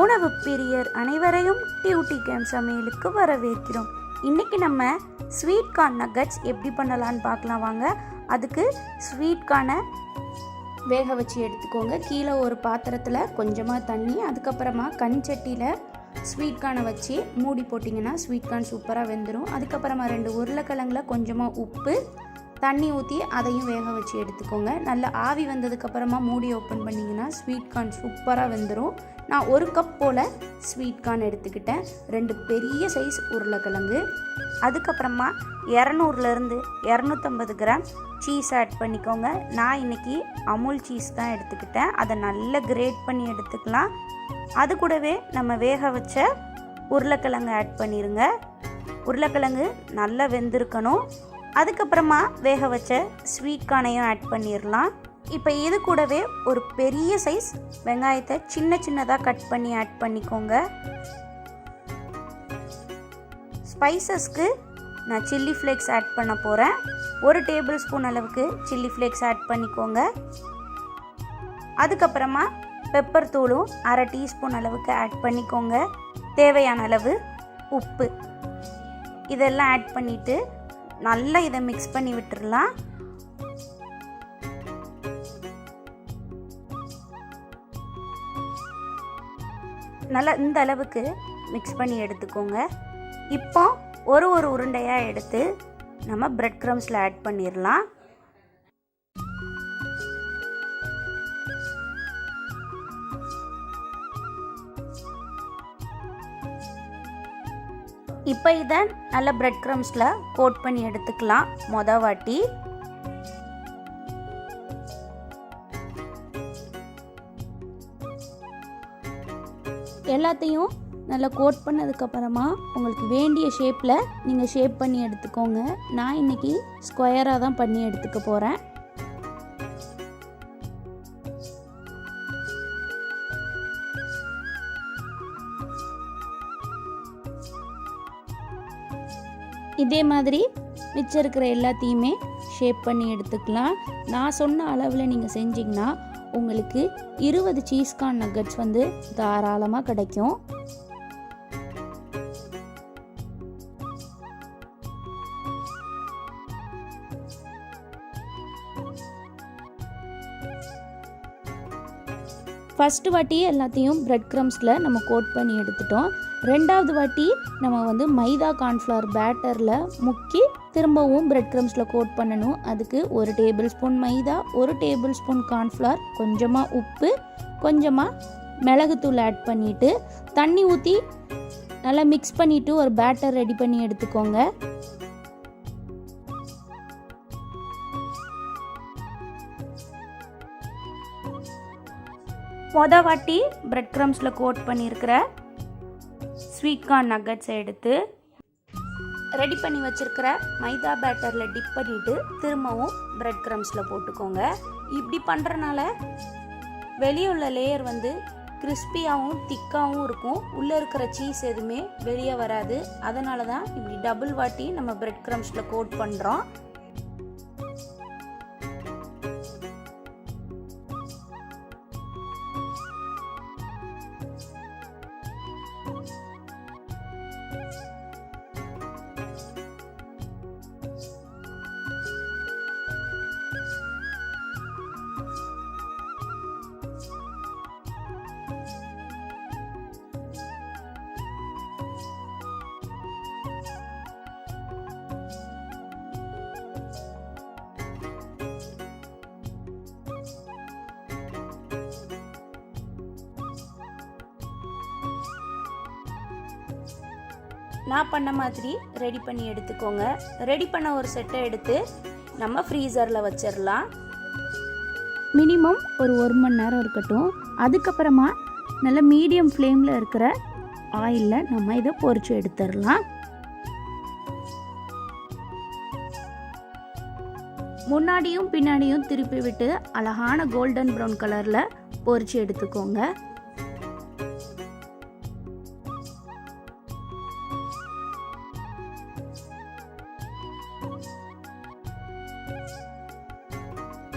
உணவு பிரியர் அனைவரையும் டியூட்டி கேம் சமையலுக்கு வரவேற்கிறோம். இன்னைக்கு நம்ம ஸ்வீட் கார்ன் நகட்ஸ் எப்படி பண்ணலான்னு பார்க்கலாம் வாங்க. அதுக்கு ஸ்வீட் கார்னை வேக வச்சு எடுத்துக்கோங்க. கீழே ஒரு பாத்திரத்தில் கொஞ்சமாக தண்ணி அதுக்கப்புறமா கண் சட்டியில் ஸ்வீட் கார்னை வச்சு மூடி போட்டிங்கன்னா ஸ்வீட் கார்ன் சூப்பராக வெந்துடும் அதுக்கப்புறமா ரெண்டு உருளைக்கிழங்குல கொஞ்சமாக உப்பு தண்ணி ஊற்றி அதையும் வேக வச்சு எடுத்துக்கோங்க. நல்லா ஆவி வந்ததுக்கப்புறமா மூடி ஓப்பன் பண்ணிங்கன்னா ஸ்வீட் கார்ன் சூப்பராக வெந்துடும் நான் ஒரு கப் போல் ஸ்வீட் கார்ன் எடுத்துக்கிட்டேன். ரெண்டு பெரிய சைஸ் உருளைக்கிழங்கு. அதுக்கப்புறமா இரநூறுலேருந்து இரநூத்தம்பது கிராம் சீஸ் ஆட் பண்ணிக்கோங்க. நான் இன்னைக்கு அமுல் சீஸ் தான் எடுத்துக்கிட்டேன். அதை நல்லா கிரேட் பண்ணி எடுத்துக்கலாம். அது கூடவே நம்ம வேக வச்ச உருளைக்கிழங்கு ஆட் பண்ணிடுங்க உருளைக்கிழங்கு நல்லா வெந்திருக்கணும். அதுக்கப்புறமா வேக வச்ச ஸ்வீட் கார்னையும் ஆட் பண்ணிடலாம் இப்போ இது கூடவே ஒரு பெரிய சைஸ் வெங்காயத்தை சின்ன சின்னதாக கட் பண்ணி ஆட் பண்ணிக்கோங்க. ஸ்பைசஸ்க்கு நான் சில்லி ஃப்ளேக்ஸ் ஆட் பண்ண போகிறேன் ஒரு டேபிள் ஸ்பூன் அளவுக்கு சில்லி ஃப்ளேக்ஸ் ஆட் பண்ணிக்கோங்க. அதுக்கப்புறமா பெப்பர் தூளும் அரை டீஸ்பூன் அளவுக்கு ஆட் பண்ணிக்கோங்க. தேவையான அளவு உப்பு. இதெல்லாம் ஆட் பண்ணிவிட்டு நல்லா இதை மிக்ஸ் பண்ணி விட்டுடலாம் நல்லா இந்த அளவுக்கு மிக்ஸ் பண்ணி எடுத்துக்கோங்க. இப்போ ஒரு ஒரு உருண்டையாக எடுத்து நம்ம பிரெட் க்ரம்ஸில் ஆட் பண்ணிடலாம் இப்போ இதை நல்ல பிரெட் க்ரம்ஸில் கோட் பண்ணி எடுத்துக்கலாம். மொத வாட்டி. எல்லாத்தையும் நல்லா கோட் பண்ணதுக்கப்புறமா உங்களுக்கு வேண்டிய ஷேப்பில் நீங்கள் ஷேப் பண்ணி எடுத்துக்கோங்க. நான் இன்னைக்கு ஸ்கொயராக தான் பண்ணி எடுத்துக்க போகிறேன் இதே மாதிரி மிச்சம் இருக்கிற எல்லாத்தையுமே ஷேப் பண்ணி எடுத்துக்கலாம். நான் சொன்ன அளவில் நீங்கள் செஞ்சிங்கன்னா உங்களுக்கு இருபது சீஸ்கான் நக்கட்ஸ் வந்து தாராளமாக கிடைக்கும். ஃபஸ்ட்டு வாட்டி எல்லாத்தையும் ப்ரெட் க்ரம்ஸில் நம்ம கோட் பண்ணி எடுத்துட்டோம். ரெண்டாவது வாட்டி நம்ம வந்து மைதா கார்ன்ஃப்ளவர் பேட்டரில் முக்கி திரும்பவும் ப்ரெட் க்ரம்ஸில் கோட் பண்ணணும். அதுக்கு ஒரு டேபிள் ஸ்பூன் மைதா ஒரு டேபிள் ஸ்பூன் கார்ன்ஃப்ளவர் கொஞ்சமாக உப்பு கொஞ்சமாக மிளகுத்தூள் ஆட் பண்ணிவிட்டு தண்ணி ஊற்றி நல்லா மிக்ஸ் பண்ணிவிட்டு ஒரு பேட்டர் ரெடி பண்ணி எடுத்துக்கோங்க. மொத வாட்டி பிரெட் க்ரம்ஸில் கோட் பண்ணியிருக்கிற ஸ்வீட் கார்ன் நக்கட்ஸை எடுத்து ரெடி பண்ணி வச்சுருக்கிற மைதா பேட்டரில் டிப் பண்ணிவிட்டு திரும்பவும் பிரெட் க்ரம்ஸில் போட்டுக்கோங்க. இப்படி பண்ணுறனால வெளியே உள்ள லேயர் வந்து கிறிஸ்பியாகவும் திக்காகவும் இருக்கும். உள்ளே இருக்கிற சீஸ் எதுவுமே வெளியே வராது. அதனால தான் இப்படி டபுள் வாட்டி நம்ம பிரெட் க்ரம்ஸில் கோட் பண்ணுறோம் Bye. நான் பண்ண மாதிரி ரெடி பண்ணி எடுத்துக்கோங்க. ரெடி பண்ண ஒரு செட்டை எடுத்து நம்ம ஃப்ரீசரில் வச்சிடலாம் மினிமம் ஒரு ஒரு மணி நேரம் இருக்கட்டும். அதுக்கப்புறமா நல்ல மீடியம் ஃப்ளேமில் இருக்கிற ஆயிலில் நம்ம இதை பொரிச்சு எடுத்துடலாம் முன்னாடியும் பின்னாடியும் திருப்பி விட்டு அழகான கோல்டன் ப்ரௌன் கலரில் பொரிச்சு எடுத்துக்கோங்க.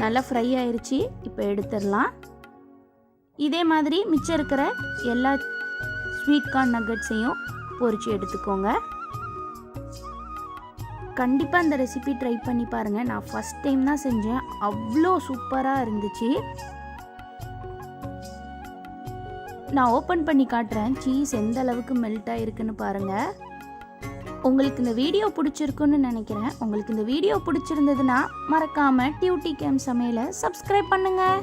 நல்லா ஃப்ரை ஆயிடுச்சு இப்போ எடுத்துடலாம். இதே மாதிரி மிச்சம் இருக்கிற எல்லா ஸ்வீட் கார்ன் நக்கட்ஸையும் பொறிச்சு எடுத்துக்கோங்க. கண்டிப்பாக இந்த ரெசிபி ட்ரை பண்ணி பாருங்கள் நான் ஃபஸ்ட் டைம் தான் செஞ்சேன். அவ்வளோ சூப்பராக இருந்துச்சு. நான் ஓப்பன் பண்ணி காட்டுறேன். சீஸ் எந்த அளவுக்கு மெல்ட் ஆகிருக்குன்னு பாருங்கள் உங்களுக்கு இந்த வீடியோ பிடிச்சிருக்குன்னு நினைக்கிறேன். உங்களுக்கு இந்த வீடியோ பிடிச்சிருந்ததுன்னா மறக்காமல் டியூட்டி கேம் சமையலை சப்ஸ்கிரைப் பண்ணுங்கள்